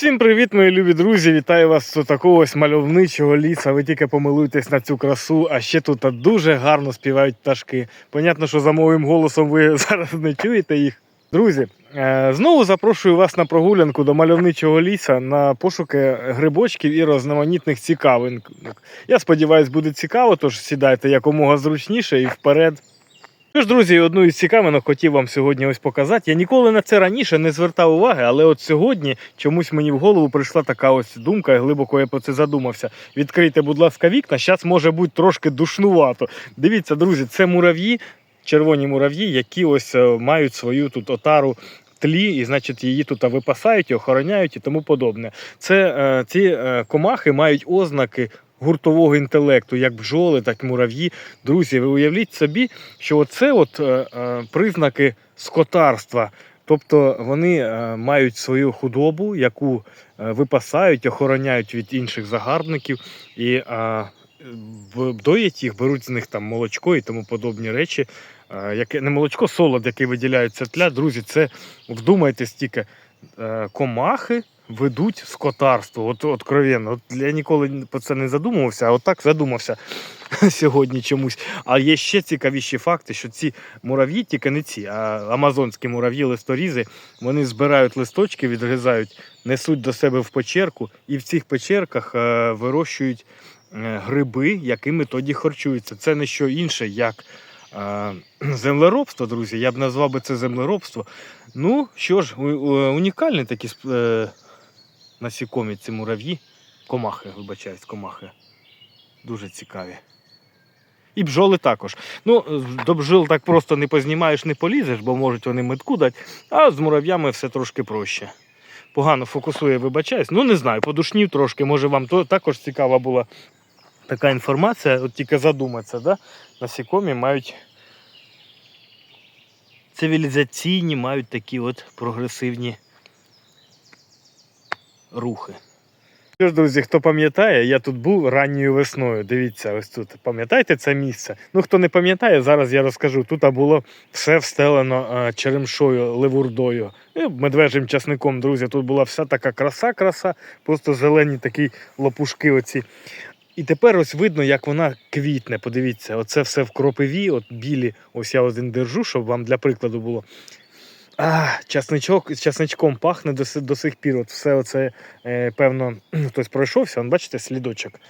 Всім привіт, мої любі друзі! Вітаю вас з такого ось мальовничого ліса. Ви тільки помилуйтесь на цю красу, а ще тут дуже гарно співають пташки. Понятно, що за моїм голосом ви зараз не чуєте їх. Друзі, е, знову запрошую вас на прогулянку до мальовничого ліса на пошуки грибочків і різноманітних цікавинок. Я сподіваюся, буде цікаво, тож сідайте якомога зручніше і вперед. Тож, друзі, одну із цікавинок хотів вам сьогодні ось показати. Я ніколи на це раніше не звертав уваги, але от сьогодні чомусь мені в голову прийшла така ось думка, і глибоко я про це задумався. Відкрийте, будь ласка, вікна. Зараз може бути трошки душнувато. Дивіться, друзі, це мурав'ї, червоні мурав'ї, які ось е, мають свою тут отару. Тлі, і значить її тут випасають, і охороняють і тому подобне. Це е, ці е, комахи мають ознаки гуртового інтелекту, як бджоли, так і мурав'ї. Друзі, ви уявіть собі, що оце от е, е, признаки скотарства. Тобто вони е, мають свою худобу, яку випасають, охороняють від інших загарбників і доять їх, беруть з них там молочко і тому подобні речі. Яке не молочко, солод, який виділяється тля. Друзі, це вдумайтесь тільки комахи ведуть скотарство. От откровенно. От я ніколи про це не задумувався, а от так задумався сьогодні чомусь. А є ще цікавіші факти, що ці мурав'ї, тільки не ці, а амазонські мурав'ї, листорізи, вони збирають листочки, відрізають, несуть до себе в печерку, і в цих печерках е, вирощують е, гриби, якими тоді харчуються. Це не що інше, як е, землеробство, друзі. Я б назвав би це землеробство. Ну що ж, унікальні такі е, насікомі ці мурав'ї. Комахи, вибачаюсь, комахи. Дуже цікаві. І бджоли також. Ну, до бджіл так просто не познімаєш, не полізеш, бо можуть вони метку дати, а з мурав'ями все трошки проще. Погано фокусує, вибачаюсь. Ну, не знаю, подушнів трошки. Може, вам то також цікава була така інформація, от тільки задуматися, да? насікомі мають цивілізаційні, мають такі от прогресивні рухи. Що ж, друзі, хто пам'ятає, я тут був ранньою весною. Дивіться, ось тут. Пам'ятаєте це місце? Ну, хто не пам'ятає, зараз я розкажу. Тут було все встелено черемшою, ливурдою, і медвежим часником, друзі. Тут була вся така краса-краса, просто зелені такі лопушки. оці. І тепер ось видно, як вона квітне. Подивіться, оце все в кропиві, от білі, ось я один держу, щоб вам для прикладу було. А, часничок, часничком пахне до, до сих пір. От все оце, е, певно, хтось пройшовся, он, бачите, слідочок.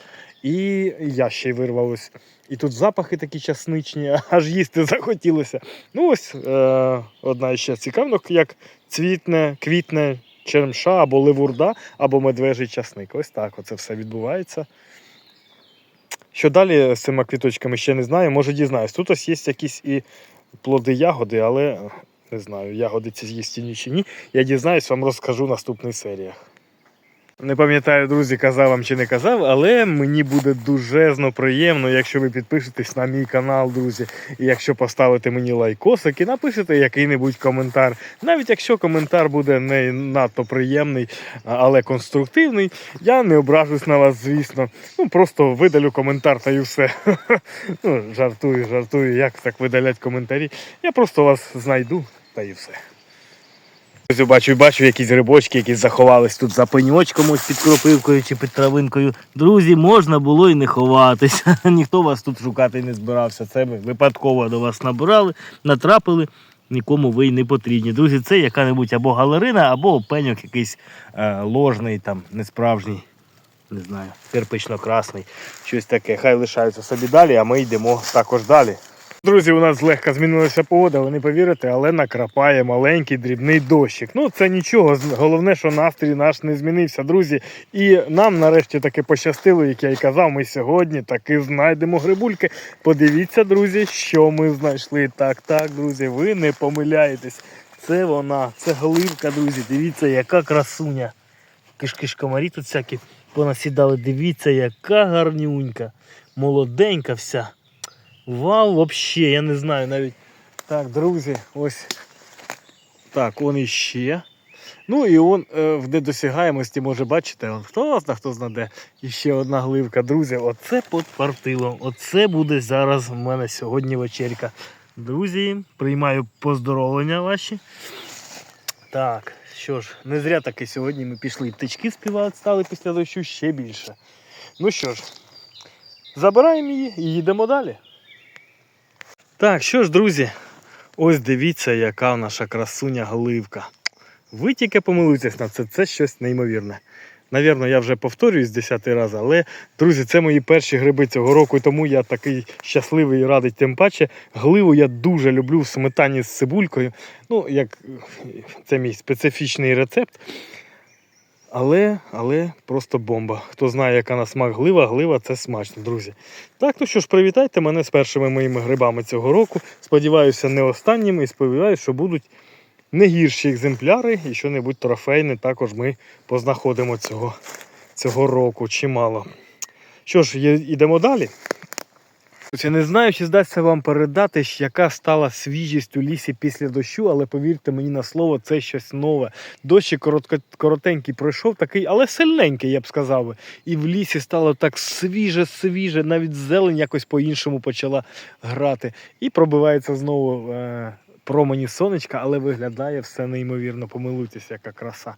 І я ще й вирвав ось. І тут запахи такі часничні, аж їсти захотілося. Ну ось е, одна ще цікавинок, як цвітне, квітне черемша або ливурда, або медвежий часник. Ось так оце все відбувається. Що далі з цими квіточками ще не знаю, може дізнаюсь. Тут ось є якісь і плоди ягоди, але не знаю, ягоди ці з'їстівні чи ні. Я дізнаюсь, вам розкажу в наступних серіях. Не пам'ятаю, друзі, казав вам чи не казав, але мені буде дужезно приємно, якщо ви підпишетесь на мій канал, друзі. І якщо поставите мені лайкосик і напишете який-небудь коментар. Навіть якщо коментар буде не надто приємний, але конструктивний, я не ображусь на вас, звісно. Ну просто видалю коментар та й все. Ну, жартую, жартую, як так видалять коментарі. Я просто вас знайду та і все. Ось бачу, бачу якісь грибочки, які заховались тут за пеньочком, ось під кропивкою чи під травинкою. Друзі, можна було і не ховатися. Ніхто вас тут шукати не збирався. Це ми випадково до вас набирали, натрапили. Нікому ви й не потрібні. Друзі, це яка-небудь або галерина, або пеньок якийсь е, ложний, там, несправжній, не знаю, кирпично-красний, щось таке. Хай лишаються собі далі, а ми йдемо також далі. Друзі, у нас злегка змінилася погода, ви не повірите, але накрапає маленький дрібний дощик. Ну це нічого. Головне, що настрій наш не змінився, друзі. І нам нарешті таки пощастило, як я й казав, ми сьогодні таки знайдемо грибульки. Подивіться, друзі, що ми знайшли. Так, так, друзі, ви не помиляєтесь. Це вона, це гливка, друзі. Дивіться, яка красуня. Кишкиш комарі тут всякі понасідали. Дивіться, яка гарнюнька, молоденька вся. Вау, вообще, я не знаю навіть. Так, друзі, ось так, он іще. Ну і он е, в недосягаємості може бачите, он, хто зна, хто знаде. І ще одна гливка, друзі. Оце подпартило. Оце буде зараз в мене сьогодні вечерка. Друзі, приймаю поздоровлення ваші. Так, що ж, не зря таки сьогодні ми пішли птички співати стали після дощу ще більше. Ну що ж, забираємо її і їдемо далі. Так, що ж, друзі, ось дивіться, яка наша красуня гливка. Ви тільки помилуйтесь на це, це щось неймовірне. Навірно, я вже повторююсь 10 раз, але, друзі, це мої перші гриби цього року, тому я такий щасливий і радий. Тим паче, гливу я дуже люблю в сметані з цибулькою. Ну, як це мій специфічний рецепт. Але, але просто бомба. Хто знає, яка на смак глива, глива це смачно, друзі. Так, ну що ж, привітайте мене з першими моїми грибами цього року. Сподіваюся, не останніми і сподіваюся, що будуть не гірші екземпляри і що-небудь трофейне також ми познаходимо цього, цього року чимало. Що ж, йдемо далі. Я не знаю, чи здасться вам передати, яка стала свіжість у лісі після дощу, але повірте мені на слово, це щось нове. Дощ коротко, коротенький пройшов, такий, але сильненький, я б сказав. І в лісі стало так свіже, свіже, навіть зелень якось по-іншому почала грати. І пробивається знову е, промені сонечка, але виглядає все неймовірно. Помилуйтесь, яка краса.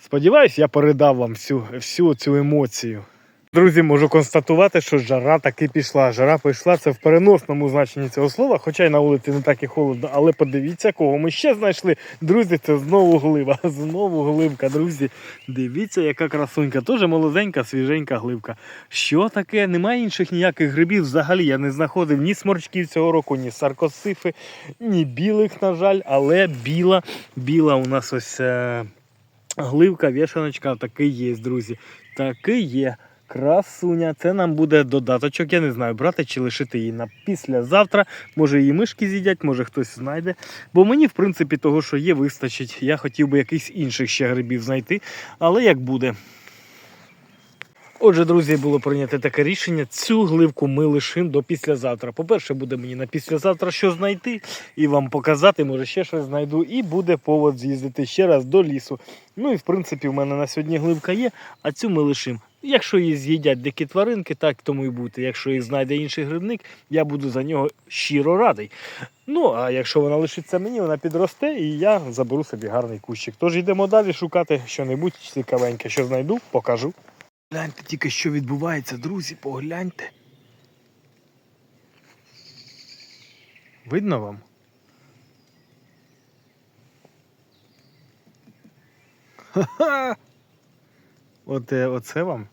Сподіваюсь, я передав вам всю, всю цю емоцію. Друзі, можу констатувати, що жара таки пішла. Жара пішла це в переносному значенні цього слова, хоча й на вулиці не так і холодно. Але подивіться, кого ми ще знайшли. Друзі, це знову глива. Знову гливка, друзі. Дивіться, яка красунька. Теж молоденька, свіженька гливка. Що таке? Немає інших ніяких грибів. Взагалі я не знаходив ні сморчків цього року, ні саркосифи, ні білих, на жаль, але біла, біла у нас ось. Е... Гливка, вішаночка, такий є, друзі. Такий є. Красуня, це нам буде додаточок. Я не знаю, брати чи лишити її на післязавтра. Може її мишки з'їдять, може хтось знайде. Бо мені, в принципі, того, що є, вистачить. Я хотів би якийсь інших ще грибів знайти, але як буде. Отже, друзі, було прийнято таке рішення. Цю гливку ми лишимо до післязавтра. По-перше, буде мені на післязавтра що знайти і вам показати, може ще щось знайду. І буде повод з'їздити ще раз до лісу. Ну і в принципі, в мене на сьогодні гливка є, а цю ми лишимо. Якщо її з'їдять дикі тваринки, так тому і бути. Якщо їх знайде інший грибник, я буду за нього щиро радий. Ну, а якщо вона лишиться мені, вона підросте і я заберу собі гарний кущик. Тож йдемо далі шукати що-небудь цікавеньке, що знайду, покажу. Гляньте тільки, що відбувається, друзі, погляньте. Видно вам? Ха-ха! От, е, оце вам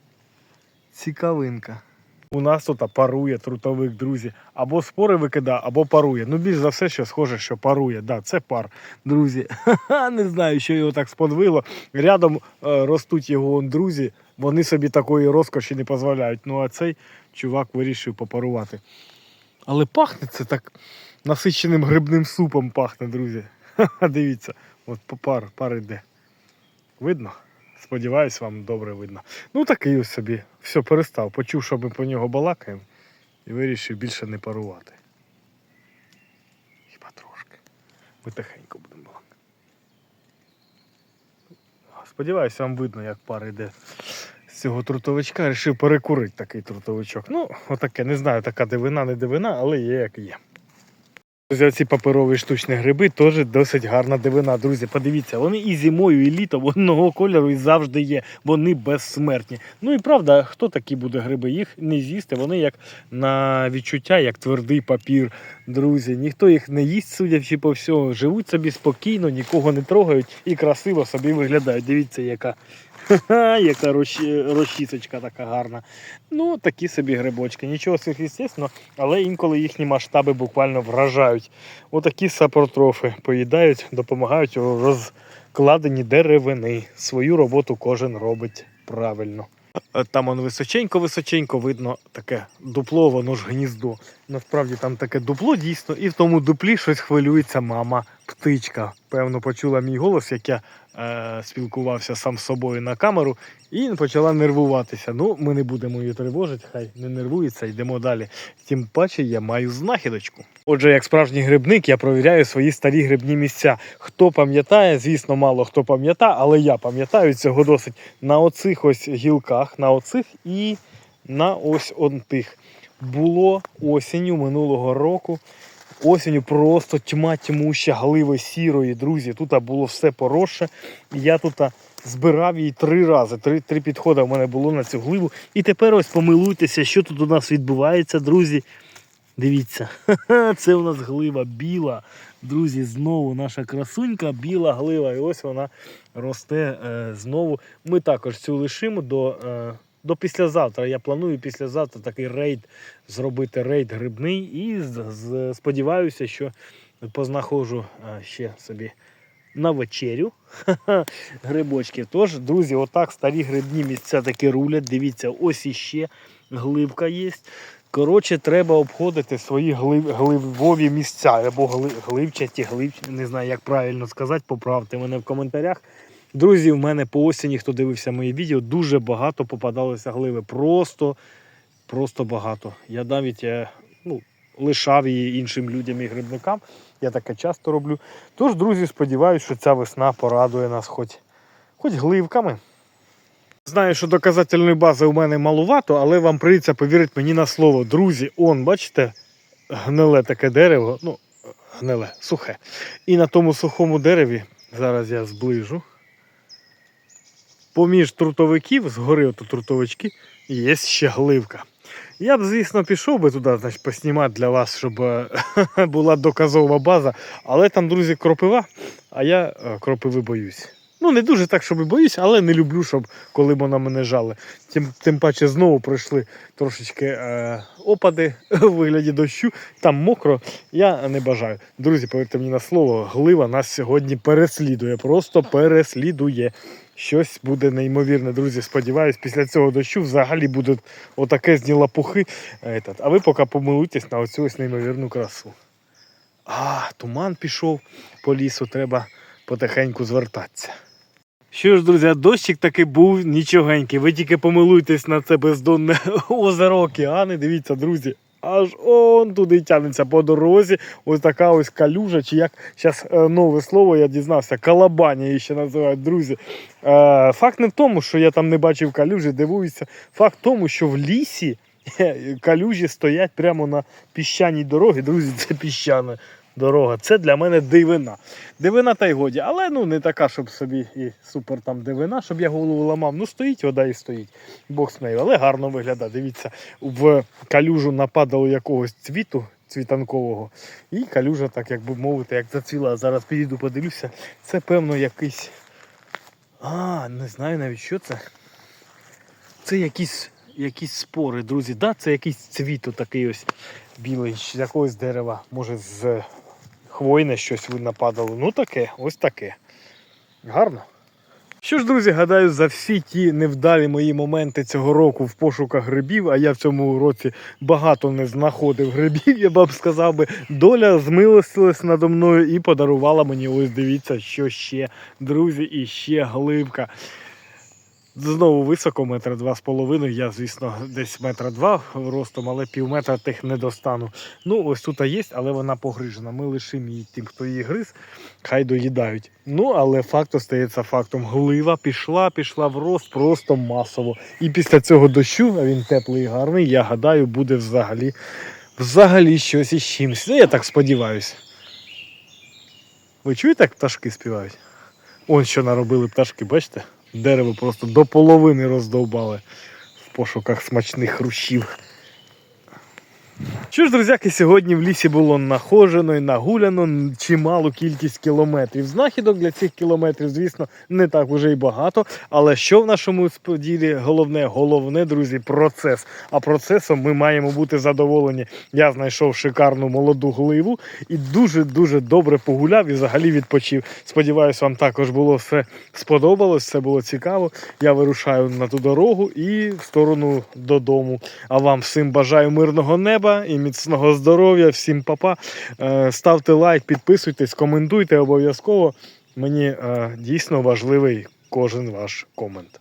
цікавинка. У нас тут парує трутовик, друзі. Або спори викидає, або парує. Ну, більш за все, що схоже, що парує. Да, це пар, друзі. Не знаю, що його так сподвило. Рядом е, ростуть його друзі. Вони собі такої розкоші не дозволяють. Ну а цей чувак вирішив попарувати. Але пахне це так насиченим грибним супом пахне, друзі. Ха-ха, дивіться, от пар, пар іде. Видно? Сподіваюсь, вам добре видно. Ну такий ось собі. Все, перестав. Почув, що ми по нього балакаємо, і вирішив більше не парувати. Хіба трошки. Ми тихенько будемо балакати. Сподіваюсь, вам видно, як пар йде з цього трутовичка. Рішив перекурити такий трутовичок. Ну, отаке, не знаю, така дивина, не дивина, але є як є. Ці паперові штучні гриби теж досить гарна дивина. Друзі, подивіться, вони і зимою, і літом одного кольору і завжди є. Вони безсмертні. Ну і правда, хто такі буде гриби? Їх не з'їсти. Вони як на відчуття, як твердий папір. Друзі, ніхто їх не їсть, судячи по всьому. Живуть собі спокійно, нікого не трогають і красиво собі виглядають. Дивіться, яка. Ха-ха, яка розчі- розчісочка така гарна. Ну, такі собі грибочки. Нічого сверхъестественного, але інколи їхні масштаби буквально вражають. Отакі сапротрофи поїдають, допомагають у розкладенні деревини. Свою роботу кожен робить правильно. Е, Там он височенько-височенько видно таке дупло, воно ж гніздо. Насправді там таке дупло дійсно, і в тому дуплі щось хвилюється мама птичка. Певно, почула мій голос, як я е, спілкувався сам з собою на камеру, і почала нервуватися. Ну, ми не будемо її тривожити, хай не нервується, йдемо далі. Тим паче я маю знахідочку. Отже, як справжній грибник, я провіряю свої старі грибні місця. Хто пам'ятає, звісно, мало хто пам'ятає, але я пам'ятаю цього досить на оцих ось гілках, на оцих і на ось он тих. Було осінню минулого року Осінню просто тьма тьмуща гливи сірої, друзі. Тут було все поросше. Я тут збирав її три рази. Три, три підходи в мене було на цю гливу. І тепер ось помилуйтеся, що тут у нас відбувається, друзі. Дивіться, це у нас глива біла. Друзі, знову наша красунька, біла глива. І ось вона росте е, знову. Ми також цю лишимо до, е, до післязавтра. Я планую післязавтра такий рейд зробити рейд грибний. І сподіваюся, що познаходжу е, ще собі на вечерю грибочків. Тож, друзі, отак старі грибні місця таки рулять. Дивіться, ось іще гливка є. Коротше, треба обходити свої глив, гливові місця або гли, гливчаті, гливчаті, не знаю, як правильно сказати, поправте мене в коментарях. Друзі, в мене по осені, хто дивився мої відео, дуже багато попадалося гливи. Просто, просто багато. Я навіть е, ну, лишав її іншим людям і грибникам. Я таке часто роблю. Тож, друзі, сподіваюся, що ця весна порадує нас хоч, хоч гливками. Знаю, що доказательної бази у мене малувато, але вам прийдеться повірити мені на слово. Друзі, он, бачите, гниле таке дерево, ну, гниле, сухе. І на тому сухому дереві, зараз я зближу. Поміж трутовиків, згори ото трутовички, є ще гливка. Я б, звісно, пішов би туди, значить, поснімати для вас, щоб е, була доказова база. Але там, друзі, кропива, а я е, кропиви боюсь. Ну, не дуже так, щоб і боюсь, але не люблю, щоб коли вона мене жали. Тим, тим паче знову пройшли трошечки е, опади у вигляді дощу, там мокро. Я не бажаю. Друзі, повірте мені на слово, глива нас сьогодні переслідує, просто переслідує. Щось буде неймовірне, друзі. Сподіваюсь, після цього дощу взагалі буде отаке зні лапухи. А ви поки помилуйтесь на оцю ось неймовірну красу. А, туман пішов по лісу, треба потихеньку звертатися. Що ж, друзі, дощик таки був нічогенький. Ви тільки помилуйтесь на це бездонне озеро океани. Дивіться, друзі. Аж он туди тягнеться по дорозі. Ось така ось калюжа, чи як зараз нове слово я дізнався, калабаня її ще називають, друзі. Е, Факт не в тому, що я там не бачив калюжі, дивуюся. Факт в тому, що в лісі калюжі стоять прямо на піщаній дорогі. Друзі, це піщана дорога. Це для мене дивина. Дивина та й годі, але ну не така, щоб собі і супер там дивина, щоб я голову ламав. Ну стоїть, вода і стоїть. Бог з нею, але гарно виглядає. Дивіться, в калюжу нападало якогось цвіту цвітанкового. І калюжа, так як би мовити, як зацвіла. Зараз підійду, подивлюся. Це певно якийсь. А, не знаю навіть що це. Це якісь якісь спори, друзі. Да, це якийсь цвіт такий ось білий, з якогось дерева. Може з хвойне щось нападало. Ну таке, ось таке. Гарно. Що ж, друзі, гадаю, за всі ті невдалі мої моменти цього року в пошуках грибів, а я в цьому році багато не знаходив грибів, я б сказав би, доля змилостилась надо мною і подарувала мені, ось дивіться, що ще, друзі, і ще гливка. Знову високо, метра два з половиною. Я, звісно, десь метра два ростом, але пів метра тих не достану. Ну, ось тут є, але вона погрижена. Ми лишимо її тим, хто її гриз, хай доїдають. Ну, але факт остається фактом. Глива пішла, пішла в рост просто масово. І після цього дощу, а він теплий і гарний, я гадаю, буде взагалі взагалі щось із чимось. Ну, я так сподіваюся. Ви чуєте, як пташки співають? Ось що наробили пташки, бачите? Дерево просто до половини роздовбали в пошуках смачних хрущів. Що ж, друзяки, сьогодні в лісі було нахожено і нагуляно чималу кількість кілометрів. Знахідок для цих кілометрів, звісно, не так уже і багато. Але що в нашому споділі головне, головне, друзі, процес. А процесом ми маємо бути задоволені. Я знайшов шикарну молоду гливу і дуже-дуже добре погуляв і взагалі відпочив. Сподіваюсь, вам також було все сподобалось, все було цікаво. Я вирушаю на ту дорогу і в сторону додому. А вам всім бажаю мирного неба і міцного здоров'я, всім папа. Е, Ставте лайк, підписуйтесь, коментуйте обов'язково. Мені е, дійсно важливий кожен ваш комент.